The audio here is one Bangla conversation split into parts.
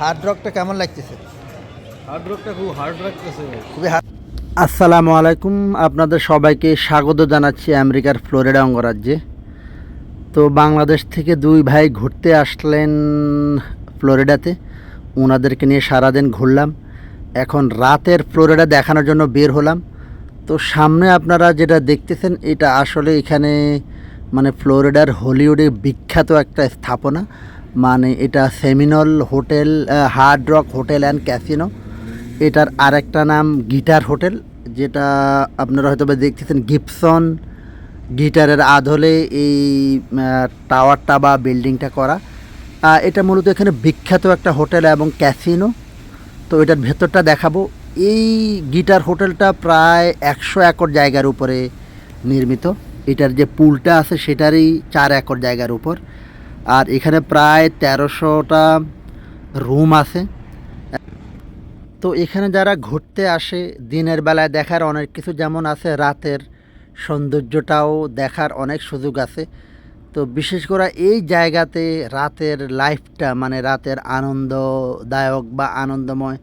হার্ড রকটা কেমন লাগতেছে? হার্ড রকটা খুব হার্ড রাখতেছে খুবই হার্ড আসসালামু আলাইকুম আপনাদের সবাইকে স্বাগত জানাচ্ছি আমেরিকার ফ্লোরিডা অঙ্গরাজ্যে। তো বাংলাদেশ থেকে দুই ভাই ঘুরতে আসলেন ফ্লোরিডাতে। ওনাদেরকে নিয়ে সারাদিন ঘুরলাম। এখন রাতের ফ্লোরিডা দেখানোর জন্য বের হলাম। তো সামনে আপনারা যেটা দেখতেছেন এটা আসলে এখানে মানে ফ্লোরিডার হলিউডে বিখ্যাত একটা স্থাপনা। মানে এটা Seminole hotel hard rock hotel and casino এটার আরেকটা নাম গিটার হোটেল যেটা আপনারা হয়তো দেখতেছেন গিপসন গিটারের আদলে এই টাওয়ারটা বা বিল্ডিংটা করা। এটা মূলত এখানে বিখ্যাত একটা হোটেল এবং ক্যাসিনো তো এটার ভেতরটা দেখাবো। এই গিটার হোটেলটা প্রায় একশো একর জায়গার উপরে নির্মিত। এটার যে পুলটা আছে সেটারই চার একর জায়গার উপর। আর এখানে প্রায় তেরোশোটা রুম আছে। তো এখানে যারা ঘুরতে আসে, দিনের বেলায় দেখার অনেক কিছু যেমন আছে, রাতের সৌন্দর্যটাও দেখার অনেক সুযোগ আছে। তো বিশেষ করে এই জায়গাতে রাতের লাইফটা মানে রাতের আনন্দদায়ক বা আনন্দময়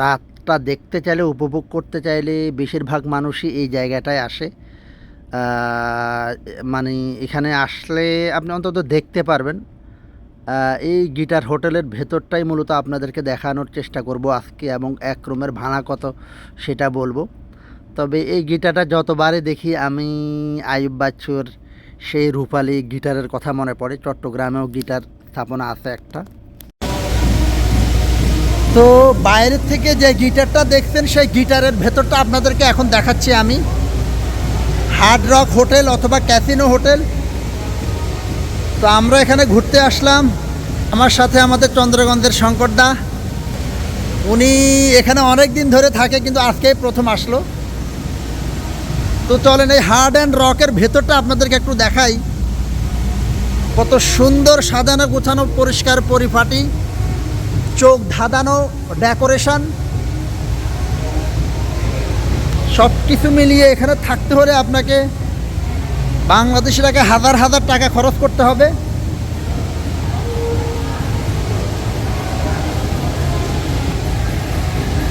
রাতটা দেখতে চাইলে, উপভোগ করতে চাইলে বেশিরভাগ মানুষই এই জায়গাটায় আসে। মানে এখানে আসলে আপনি অন্তত দেখতে পারবেন। এই গিটার হোটেলের ভেতরটাই মূলত আপনাদেরকে দেখানোর চেষ্টা করব আজকে এবং এক রুমের ভাড়া কত সেটা বলব। তবে এই গিটারটা যতবারে দেখি আমি আয়ুব বাচ্চুর সেই রূপালী গিটারের কথা মনে পড়ে। চট্টগ্রামেও গিটার স্থাপনা আছে একটা। তো বাইরের থেকে যে গিটারটা দেখছেন সেই গিটারের ভেতরটা আপনাদেরকে এখন দেখাচ্ছি আমি। হার্ড রক হোটেল অথবা ক্যাসিনো হোটেল তো আমরা এখানে ঘুরতে আসলাম। আমার সাথে আমাদের চন্দ্রগঞ্জের শঙ্করদা। উনি এখানে অনেক দিন ধরে থাকে, কিন্তু আজকেই প্রথম আসলো। তো চলেন এই হার্ড অ্যান্ড রকের ভেতরটা আপনাদেরকে একটু দেখাই। কত সুন্দর সাজানো, গোছানো, পরিষ্কার, পরিপাটি। চোখ ধাঁধানো ডেকোরেশন সব কিছু মিলিয়ে এখানে থাকতে হলে আপনাকে বাংলাদেশি টাকা হাজার হাজার টাকা খরচ করতে হবে।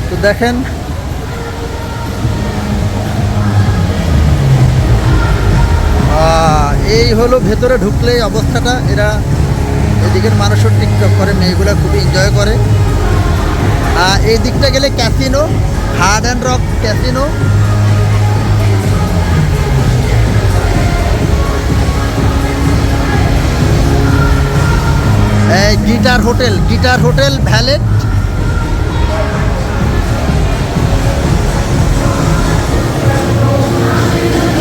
তো দেখেন এই হলো ভেতরে ঢুকলে অবস্থাটা। এরা এদিকের মানুষও টিকটক করে, মেয়েগুলো খুবই এনজয় করে। এই দিকটা গেলে casino hard and rock casino guitar hotel guitar hotel valet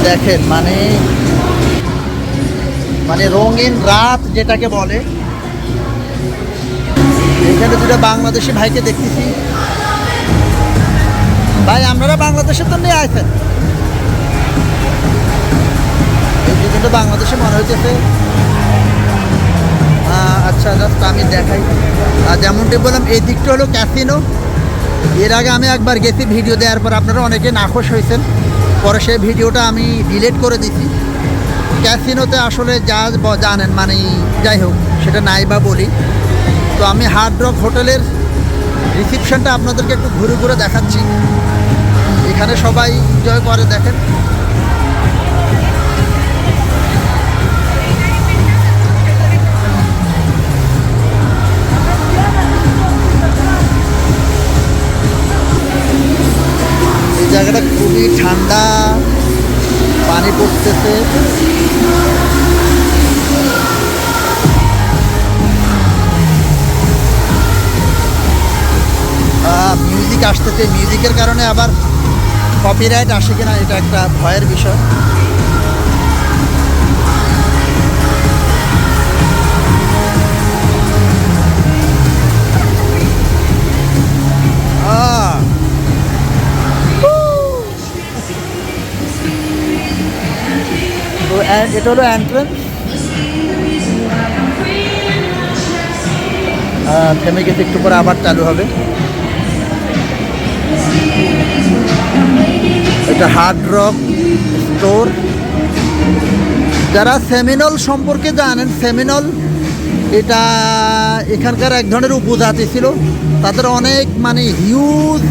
দেখেন মানে মানে রঙিন রাত যেটাকে বলে। এখানে দুটো বাংলাদেশি ভাইকে দেখতেছি। ভাই, আপনারা বাংলাদেশের তো নিয়ে আসেন এই বাংলাদেশে মনে হইতেছে। আচ্ছা জাস্ট আমি দেখাই। আর যেমনটি বললাম, এই দিকটা হলো ক্যাসিনো এর আগে আমি একবার গেছি ভিডিও দেওয়ার পর আপনারা অনেকে নাখোশ হয়েছেন। পরে সেই ভিডিওটা আমি ডিলিট করে দিছি। ক্যাসিনোতে আসলে যা জানেন মানে যাই হোক, সেটা নাই বা বলি। তো আমি হার্ড রক হোটেলের রিসিপশনটা আপনাদেরকে একটু ঘুরে ঘুরে দেখাচ্ছি। এখানে সবাই এনজয় করে, দেখেন। জায়গাটা খুবই ঠান্ডা, পানি পড়তেছে। মিউজিক আসতেছে। মিউজিকের কারণে আবার কপিরাইট আসে কিনা, এটা একটা ভয়ের বিষয়। এটা হলো এন্ট্রেন্স থেমে গেছে, একটু পরে আবার চালু হবে। এটা হার্ড রক স্টোর যারা সেমিনল সম্পর্কে জানেন সেমিনল এটা এখানকার এক ধরনের উপজাতি ছিল। তাদের অনেক মানে হিউজ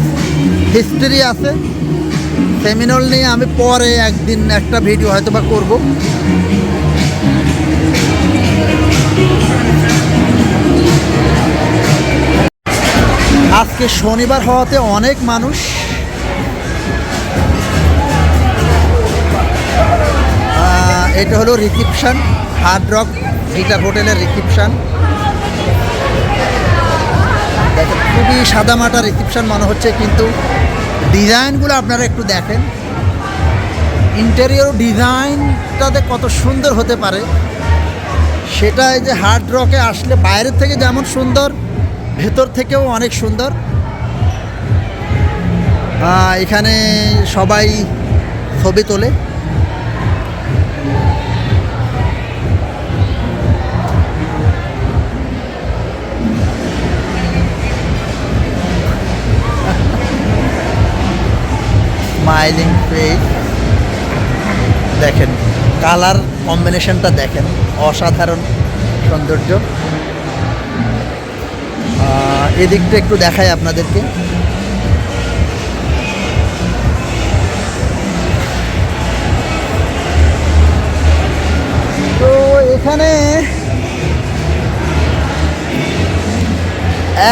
হিস্ট্রি আছে। সেমিনল নিয়ে আমি পরে একদিন একটা ভিডিও হয়তো বা করব। আজকে শনিবার হওয়াতে অনেক মানুষ এটা হলো রিসিপশন হার্ড রক গিটার হোটেলের রিসিপশন। দেখেন, খুবই সাদামাটা রিসিপশন মনে হচ্ছে, কিন্তু ডিজাইনগুলো আপনারা একটু দেখেন। ইন্টেরিয়র ডিজাইনটাতে কত সুন্দর হতে পারে। সেটা এই যে হার্ড রকে আসলে বাইরের থেকে যেমন সুন্দর, ভেতর থেকেও অনেক সুন্দর। এখানে সবাই ছবি তোলে। স্মাইলিং ফেস দেখেন কালার কম্বিনেশনটা দেখেন, অসাধারণ সৌন্দর্য। এদিকটা একটু দেখাই আপনাদেরকে। তো এখানে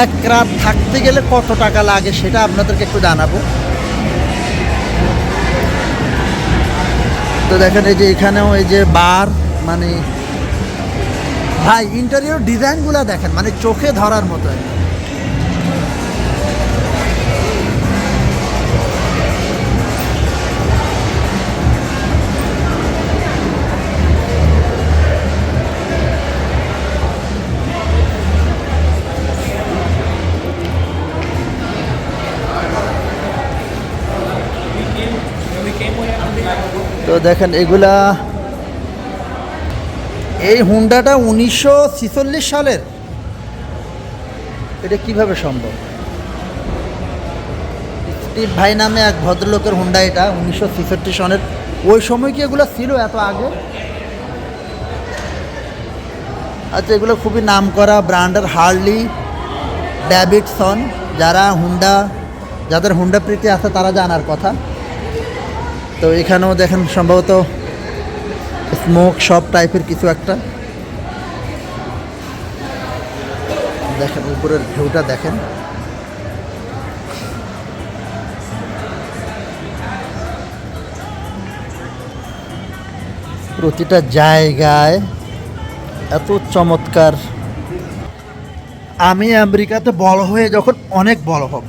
এক রাত থাকতে গেলে কত টাকা লাগে সেটা আপনাদেরকে একটু জানাব। তো দেখেন এই যে এখানেও এই যে বার মানে ভাই ইন্টারিয়র ডিজাইনগুলো দেখেন মানে চোখে ধরার মতো দেখেন, এগুলা এই হুন্ডাটা উনিশশো সালের। এটা কীভাবে সম্ভব? স্টিভ ভাই নামে এক ভদ্রলোকের হুন্ডা এটা, উনিশশো ছেষট্টি সনের। ওই সময় কি এগুলো ছিল এত আগে? আচ্ছা এগুলো খুবই নাম করা ব্র্যান্ডের হার্লি ড্যাভিডসন যারা হুন্ডা, যাদের হুন্ডা প্রীতি আছে, তারা জানার কথা। তো এখানেও দেখেন সম্ভবত স্মোক সব টাইপের কিছু একটা। দেখেন, উপরের ভিউটা দেখেন। প্রতিটা জায়গায় এত চমৎকার। আমি আমেরিকাতে বড় হয়ে যখন অনেক বড় হব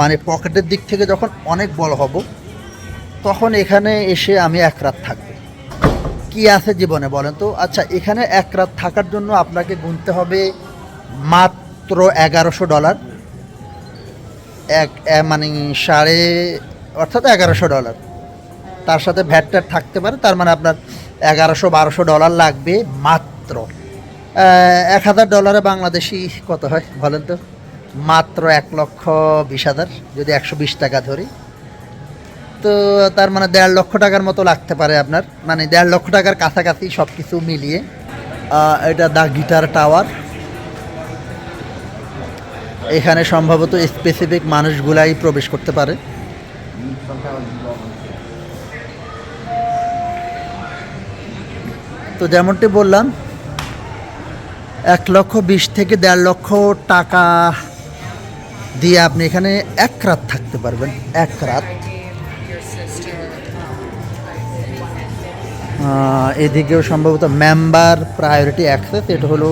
মানে পকেটের দিক থেকে যখন অনেক বড় হব তখন এখানে এসে আমি এক রাত থাকব। কি আছে জীবনে বলেন তো? আচ্ছা এখানে এক রাত থাকার জন্য আপনাকে গুনতে হবে মাত্র এগারোশো ডলার। এক মানে সাড়ে, অর্থাৎ এগারোশো ডলার। তার সাথে ভ্যাট ট্যাট থাকতে পারে, তার মানে আপনার এগারোশো বারোশো ডলার লাগবে মাত্র। এক হাজার ডলারে বাংলাদেশি কত হয় বলেন তো? মাত্র এক লক্ষ বিশ হাজার, যদি একশো বিশ টাকা ধরি। তো তার মানে দেড় লক্ষ টাকার মতো লাগতে পারে আপনার। মানে দেড় লক্ষ টাকার কাছাকাছি সব কিছু মিলিয়ে এটা দ্য গিটার টাওয়ার। এখানে সম্ভবত স্পেসিফিক মানুষগুলাই প্রবেশ করতে পারে। তো যেমনটি বললাম, এক লক্ষ বিশ থেকে দেড় লক্ষ টাকা দিয়ে আপনি এখানে এক রাত থাকতে পারবেন, এক রাত। এদিকেও সম্ভবত মেম্বার প্রায়োরিটি অ্যাক্সেস এটা হলো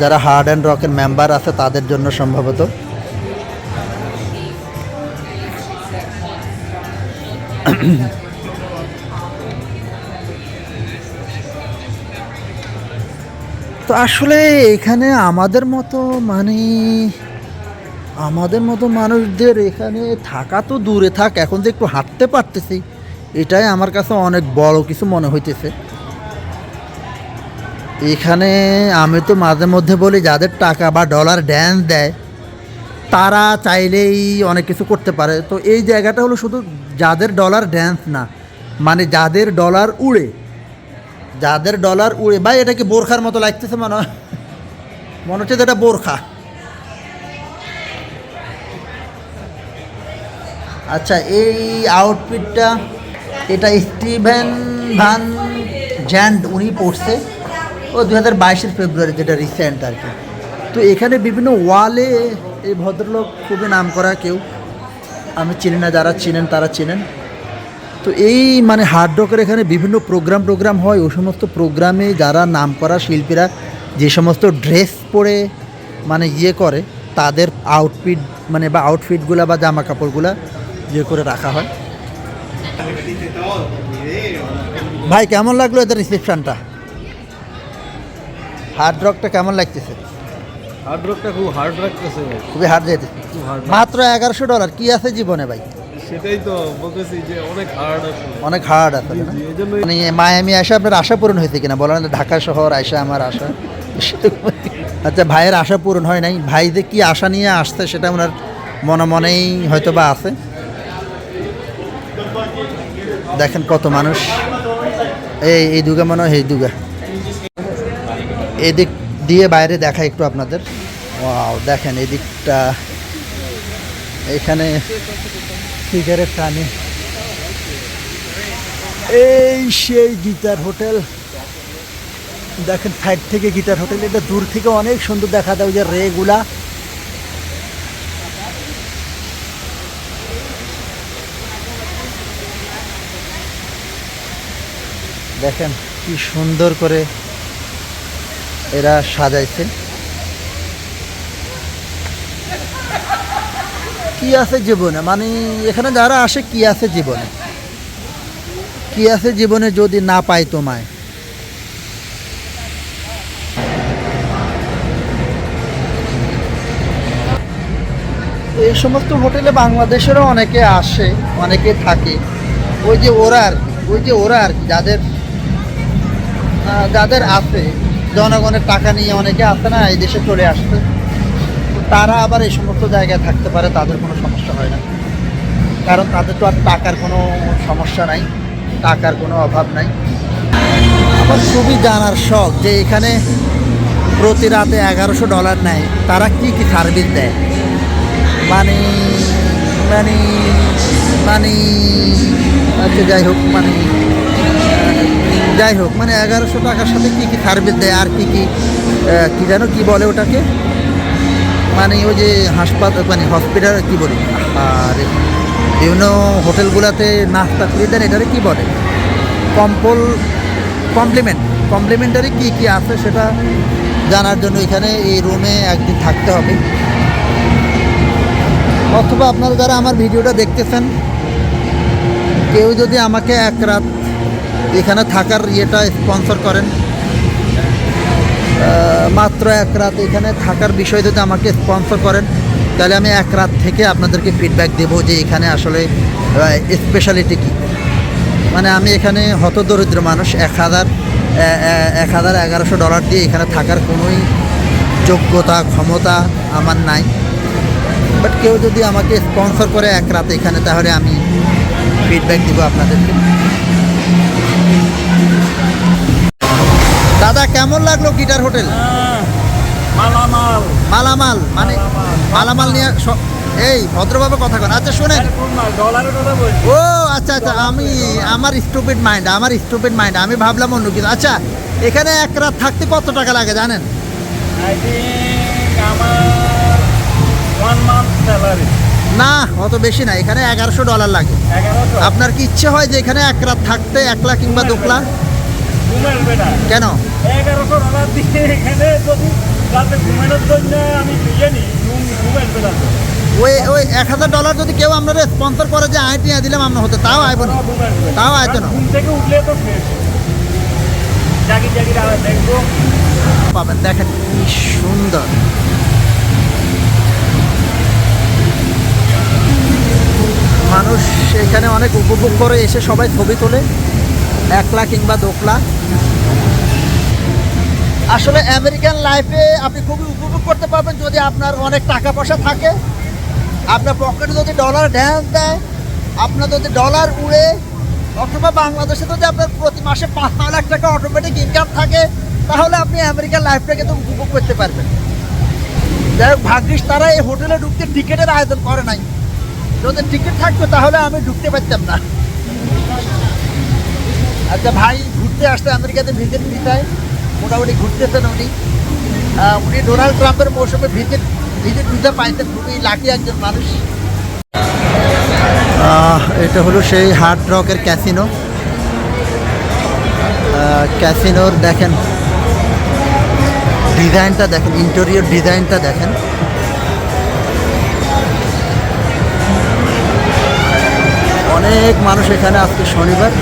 যারা হার্ড অ্যান্ড রকের মেম্বার আছে, তাদের জন্য সম্ভবত। তো আসলে এখানে আমাদের মতো মানে আমাদের মতো মানুষদের এখানে থাকা তো দূরে থাক, এখন যে একটু হাঁটতে পারতেছি এটাই আমার কাছে অনেক বড় কিছু মনে হইতেছে। এখানে আমি তো মাঝে মধ্যে বলি, যাদের টাকা বা ডলার ড্যান্স দেয়, তারা চাইলেই অনেক কিছু করতে পারে। তো এই জায়গাটা হলো শুধু যাদের ডলার ড্যান্স না মানে যাদের ডলার উড়ে। যাদের ডলার উড়ে, ভাই, এটা কি বোরখার মতো লাগতেছে মনে হয়? মনে হচ্ছে এটা বোরখা। আচ্ছা এই আউটফিটটা এটা স্টিভেন ভান জ্যান্ড উনি পড়ছে। ও দু হাজার বাইশের ফেব্রুয়ারি যেটা রিসেন্ট আর কি। তো এখানে বিভিন্ন ওয়ালে এই ভদ্রলোক খুবই নাম করা কেউ। আমি চিনি না যারা চিনেন তারা চিনেন। তো এই মানে হার্ড রকের এখানে বিভিন্ন প্রোগ্রাম টোগ্রাম হয়। ওই সমস্ত প্রোগ্রামে যারা নাম করা শিল্পীরা যে সমস্ত ড্রেস পরে মানে ইয়ে করে, তাদের আউটফিট মানে বা আউটফিটগুলো বা জামা কাপড়গুলো ইয়ে করে রাখা হয়। ভাই কেমন লাগল এদের রিসেপশনটা হার্ড রকটা কেমন লাগতেছে? হার্ড রকটা খুব হার্ড ভাই। খুবই হার্ড যেতে মাত্র এগারোশো ডলার কি আছে জীবনে ভাই? সেটাই তো বলতেছি যে অনেক হার্ড আছে। অনেক হার্ড আছে মানে মায়ামি আসা আপনার আশা পূরণ হয়েছে কিনা? বলেন ঢাকা শহর আয়সা আমার আশা। আচ্ছা ভাইয়ের আশা পূরণ হয় নাই। ভাই যে কি আশা নিয়ে আসছে সেটা ওনার মনে মনেই হয়তো বা আছে। দেখেন কত মানুষ। এই এই দুগা মনে হয় এই দুগা। এদিক দিয়ে বাইরে দেখা একটু আপনাদের। ওয়াও, দেখেন এদিকটা। এখানে সিগারেট টানে। এই সেই গিটার হোটেল। দেখেন সাইড থেকে গিটার হোটেল, এটা দূর থেকে অনেক সুন্দর দেখা ওই যে রেগুলা। দেখেন কি সুন্দর করে এরা সাজাইছে। কি আছে জীবনে? মানে এখানে যারা আসে, কি আছে জীবনে? কি আছে জীবনে যদি না পাই তোমায়? এই সমস্ত হোটেলে বাংলাদেশেরও অনেকে আসে, অনেকে থাকে। ওই যে ওরা আর ওই যে ওরা আর যাদের যাদের আছে, জনগণের টাকা নিয়ে অনেকে আসে না, এই দেশে চলে আসছে তো তারা আবার এই সমস্ত জায়গায় থাকতে পারে, তাদের কোনো সমস্যা হয় না। কারণ তাদের তো আর টাকার কোনো সমস্যা নাই, টাকার কোনো অভাব নাই। আমার খুবই জানার শখ যে এখানে প্রতি রাতে এগারোশো ডলার নেয়, তারা কি কি সার্ভিস দেয়? মানে মানে মানে আচ্ছা যাই হোক মানে। যাই হোক মানে এগারোশো টাকার সাথে কী কী সার্ভিস দেয় আর কী কী কী যেন কি বলে ওটাকে? মানে ওই যে হাসপাতাল মানে হসপিটাল কী বলি? আর বিভিন্ন হোটেলগুলোতে নাস্তা ফ্রি দেন, এটারে কি বলে? কম্পল, কমপ্লিমেন্ট, কমপ্লিমেন্টারি কী কী আছে সেটা জানার জন্য এখানে এই রুমে একদিন থাকতে হবে। অথবা আপনারা যারা আমার ভিডিওটা দেখতেছেন, কেউ যদি আমাকে এক রাত এখানে থাকার ইয়েটা স্পন্সর করেন। মাত্র এক রাত এখানে থাকার বিষয় যদি আমাকে স্পন্সর করেন, তাহলে আমি এক রাত থেকে আপনাদেরকে ফিডব্যাক দেব যে এখানে আসলে স্পেশালিটি কী। মানে আমি এখানে হতদরিদ্র মানুষ, এক হাজার এক হাজার এগারোশো ডলার দিয়ে এখানে থাকার কোনোই যোগ্যতা, ক্ষমতা আমার নাই। বাট কেউ যদি আমাকে স্পন্সর করে এক রাত এখানে, তাহলে আমি ফিডব্যাক দিব আপনাদেরকে। দাদা কেমন লাগল গিটার হোটেল? মালামাল। মালামাল মানে মালামাল। নিয়ে এই ভদ্রভাবে কথা কন। আচ্ছা শোনেন। ও আচ্ছা আচ্ছা আমি আমার স্টুপিড মাইন্ড আমার স্টুপিড মাইন্ড আমি ভাবলাম অন্য কিছু। আচ্ছা এখানে এক রাত থাকতে কত টাকা লাগে জানেন? না অত বেশি না এখানে এগারোশো ডলার লাগে। আপনার কি ইচ্ছে হয় যে এখানে এক রাত থাকতে একলা কিংবা দোকলা ঘুমের বেটা কেন? এগারোশো ডলার দিয়ে এখানে যদি রাতে ঘুমানোর জন্য আমি ইয়ে নিই রুম ঘুমের ওই ওই এক হাজার ডলার যদি কেউ আপনারা স্পন্সর করে যে আয় টিয়া দিলাম আমরা হতে তাও আইব না তাও না। ঘুম থেকে উঠলে তো জাগি জাগি দেখব। পাবেন দেখেন কি সুন্দর। মানুষ এখানে অনেক উপভোগ করে এসে সবাই ছবি তোলে। একলা কিংবা দোকলা। আসলে আমেরিকান লাইফে আপনি খুবই উপভোগ করতে পারবেন যদি আপনার অনেক টাকা পয়সা থাকে। আপনার পকেটে যদি ডলার ড্যান্স দেয়, আপনার যদি ডলার উড়ে, অথবা বাংলাদেশে যদি আপনার প্রতি মাসে পাঁচ লাখ টাকা অটোমেটিক ইনকাম থাকে, তাহলে আপনি আমেরিকান লাইফটাকে তো উপভোগ করতে পারবেন। যাই হোক, ভাগ্যিস তারা এই হোটেলে ঢুকতে টিকিটের আয়োজন করে নাই। যদি টিকিট থাকতো তাহলে আমি ঢুকতে পারতাম না। আচ্ছা ভাই ঘুরতে আসতে আমেরিকাতে ভিজিট ভিসায় মোটামুটি ঘুরতেছেন উনি। উনি ডোনাল্ড ট্রাম্পের মৌসুমে ভিজিট ভিজিট ভিসা পাইছেন। খুবই লাকি একজন মানুষ। এটা হলো সেই হার্ড রকের ক্যাসিনো ক্যাসিনোর দেখেন, ডিজাইনটা দেখেন ইন্টেরিয়র ডিজাইনটা দেখেন। অনেক মানুষ এখানে আজকে শনিবার।